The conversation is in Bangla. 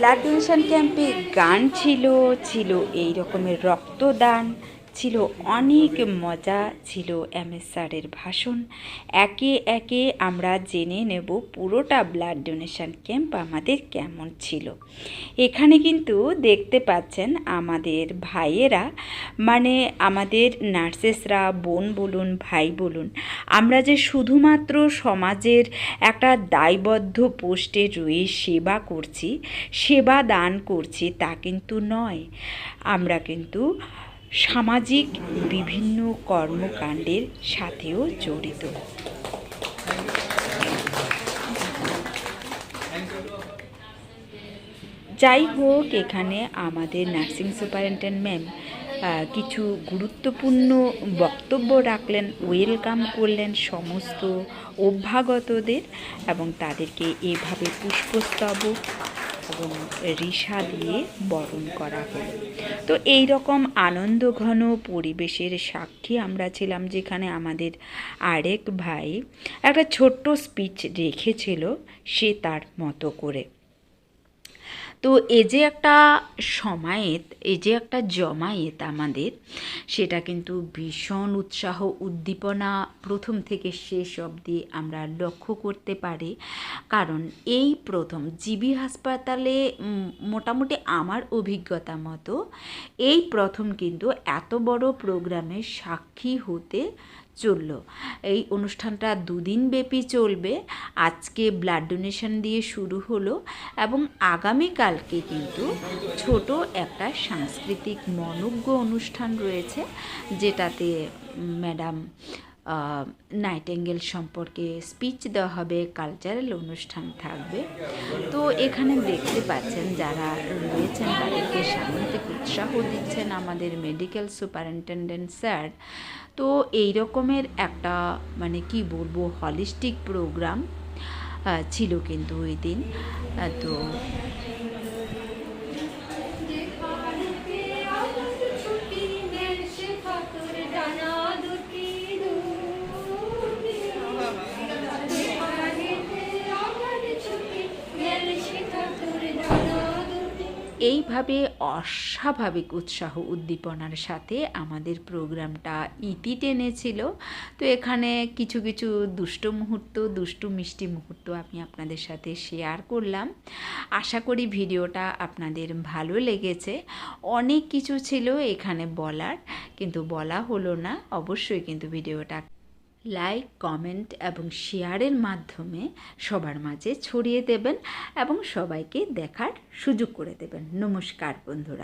ব্লাড ডোনেশন ক্যাম্পে গান ছিল ছিল এই রকমের রক্তদান। ছিল, অনেক মজা ছিল এম এস স্যারের ভাষণ। একে একে আমরা জেনে নেব পুরোটা ব্লাড ডোনেশন ক্যাম্প আমাদের কেমন ছিল। এখানে কিন্তু দেখতে পাচ্ছেন আমাদের ভাইয়েরা মানে আমাদের নার্সেসরা, বোন বলুন, ভাই বলুন, আমরা যে শুধুমাত্র সমাজের একটা দায়বদ্ধ পোস্টে রয়ে সেবা করছি, সেবা দান করছি তা কিন্তু নয়। আমরা কিন্তু সামাজিক বিভিন্ন কর্মকাণ্ডের সাথেও জড়িত। যাই হোক, এখানে আমাদের নার্সিং সুপারিনটেন্ডেন্ট ম্যাম কিছু গুরুত্বপূর্ণ বক্তব্য রাখলেন, ওয়েলকাম করলেন সমস্ত অভ্যাগতদের এবং তাদেরকে এভাবে পুষ্পস্তবক এবং রিসা দিয়ে বরণ করা হলো। তো এই রকম আনন্দঘন পরিবেশের সাক্ষী আমরা ছিলাম যেখানে আমাদের আরেক ভাই একটা ছোট্ট স্পিচ রেখেছিল সে তার মতো করে। তো এ যে একটা সমায়েত, এ যে একটা জমায়েত আমাদের, সেটা কিন্তু ভীষণ উৎসাহ উদ্দীপনা প্রথম থেকে শেষ অবধি আমরা লক্ষ্য করতে পারি। কারণ এই প্রথম জিবি হাসপাতালে মোটামুটি আমার অভিজ্ঞতা মতো, এই প্রথম কিন্তু এত বড় প্রোগ্রামের সাক্ষী হতে চলল। এই অনুষ্ঠানটা দুদিন ব্যাপী চলবে। আজকে ব্লাড ডোনেশন দিয়ে শুরু হলো এবং আগামীকালকে কিন্তু ছোট একটা সাংস্কৃতিক মনজ্ঞ অনুষ্ঠান রয়েছে, যেটাতে ম্যাডাম নাইটেঙ্গেল সম্পর্কে স্পিচ দেওয়া হবে কালচারাল অনুষ্ঠান থাকবে। তো এখানে দেখতে পাচ্ছেন যারা রয়েছেন, তাদেরকে সামনে থেকে উৎসাহ দিচ্ছেন আমাদের মেডিকেল সুপারিনটেন্ডেন্ট স্যার। তো এই রকমের একটা মানে কি বলব হলিস্টিক প্রোগ্রাম ছিল কিন্তু ওই দিন। তো এইভাবে অস্বাভাবিক উৎসাহ উদ্দীপনার সাথে আমাদের প্রোগ্রামটা ইতি টেনেছিল। তো এখানে কিছু কিছু দুষ্ট মুহূর্ত, দুষ্টু মিষ্টি মুহূর্ত আমি আপনাদের সাথে শেয়ার করলাম। আশা করি ভিডিওটা আপনাদের ভালো লেগেছে। অনেক কিছু ছিল এখানে বলার, কিন্তু বলা হলো না। অবশ্যই কিন্তু ভিডিওটা লাইক কমেন্ট এবং শেয়ারের মাধ্যমে সবার মাঝে ছড়িয়ে দেবেন এবং সবাইকে দেখার সুযোগ করে দেবেন। নমস্কার বন্ধুরা।